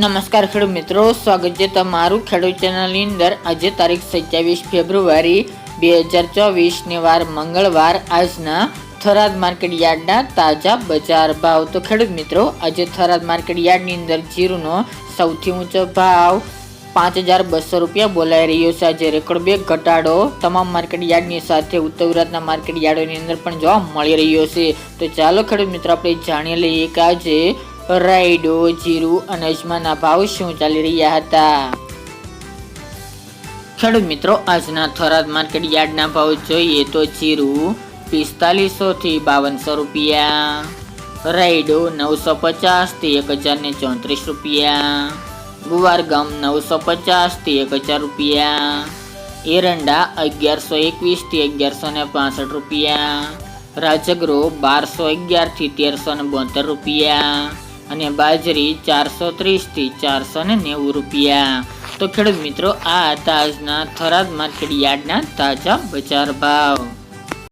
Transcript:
નમસ્કાર ખેડૂત મિત્રો, સ્વાગત છે તમારું ખેડૂત ચેનલની અંદર. આજે તારીખ સત્યાવીસ ફેબ્રુઆરી બે હજાર ચોવીસને વાર મંગળવાર. આજના થરાદ માર્કેટ યાર્ડના તાજા બજાર ભાવ. તો ખેડૂત મિત્રો, આજે થરાદ માર્કેટ યાર્ડની અંદર જીરુનો સૌથી ઊંચો ભાવ પાંચ હજાર બસો રૂપિયા બોલાઈ રહ્યો છે. આજે રેકોર્ડ બે ઘટાડો તમામ માર્કેટ યાર્ડની સાથે ઉત્તર ગુજરાતના માર્કેટ યાર્ડોની અંદર પણ જોવા મળી રહ્યો છે. તો ચાલો ખેડૂત મિત્રો, આપણે જાણી લઈએ કે આજે રાયડો, જીરું અને અજમાના ભાવ શું ચાલી રહ્યા હતા? ખેડૂત મિત્રો, આજના થરાદ માર્કેટ યાર્ડના ભાવ જોઈએ તો જીરું પિસ્તાલીસો થી બાવનસો રૂપિયા, રાયડો નવસો પચાસથી એક હજાર ને ચોત્રીસ રૂપિયા ગુવાર ગમ નવસો પચાસથી એક હજાર રૂપિયા, એરંડા અગિયારસો એકવીસથી અગિયારસો ને રૂપિયા, રાજગરો બારસો અગિયારથી તેરસો ને બોતેર રૂપિયા અને બાજરી ચારસો ત્રીસથી ચારસો ને નેવું રૂપિયા. તો ખેડૂત મિત્રો, આ હતા આજના થરાદ માર્કેટ યાર્ડના તાજા બજાર ભાવ.